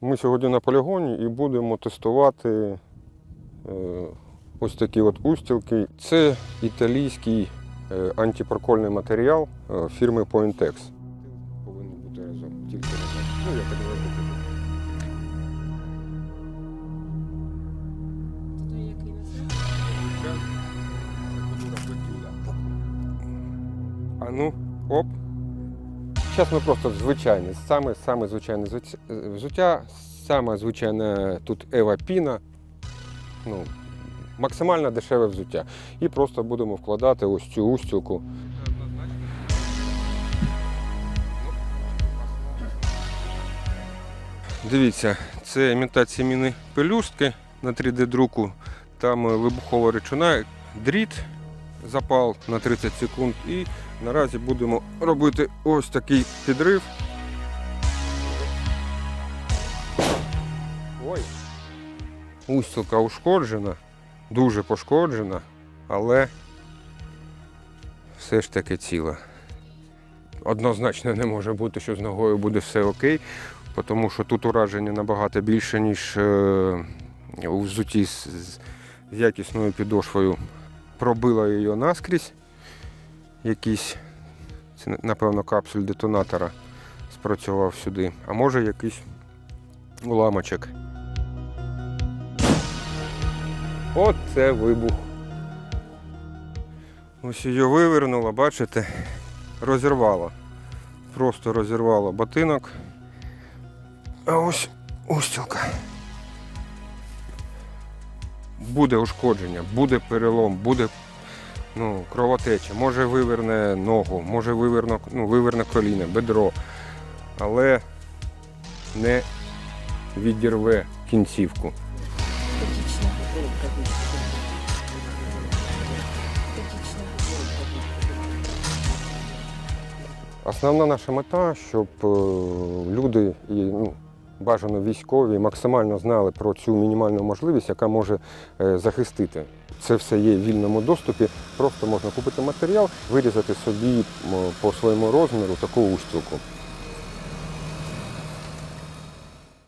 Ми сьогодні на полігоні і будемо тестувати е, ось такі от устілки. Це італійський е, антипрокольний матеріал е, фірми Pointex. Повинен бути разом, тільки разом. Ну, я так? А ну, оп. Зараз ми просто звичайне, саме, саме звичайне звиття- взуття, саме звичайне тут Ева Піна. Ну, максимально дешеве взуття. І просто будемо вкладати ось цю устілку. Дивіться, це імітація міни пелюстки на 3D-друку. Там е, вибухова речовина, дріт, запал на 30 секунд. І наразі будемо робити ось такий підрив. Ой. Устілка ушкоджена, дуже пошкоджена, але все ж таки ціла. Однозначно не може бути, що з ногою буде все окей, тому що тут ураження набагато більше, ніж е, у взуті з, з якісною підошвою. Пробила її наскрізь. Якийсь, це, напевно, капсуль детонатора спрацював сюди, а може якийсь уламочок. Оце вибух. Ось її вивернуло, бачите, розірвало. Просто розірвало ботинок. А ось устілка. Буде ушкодження, буде перелом, буде ну, кровотеча, може виверне ногу, може виверне, ну, виверне коліно, бедро, але не відірве кінцівку. Основна наша мета, щоб е, люди і ну, бажано військові максимально знали про цю мінімальну можливість, яка може е, захистити. Це все є в вільному доступі. Просто можна купити матеріал, вирізати собі по своєму розміру таку устілку.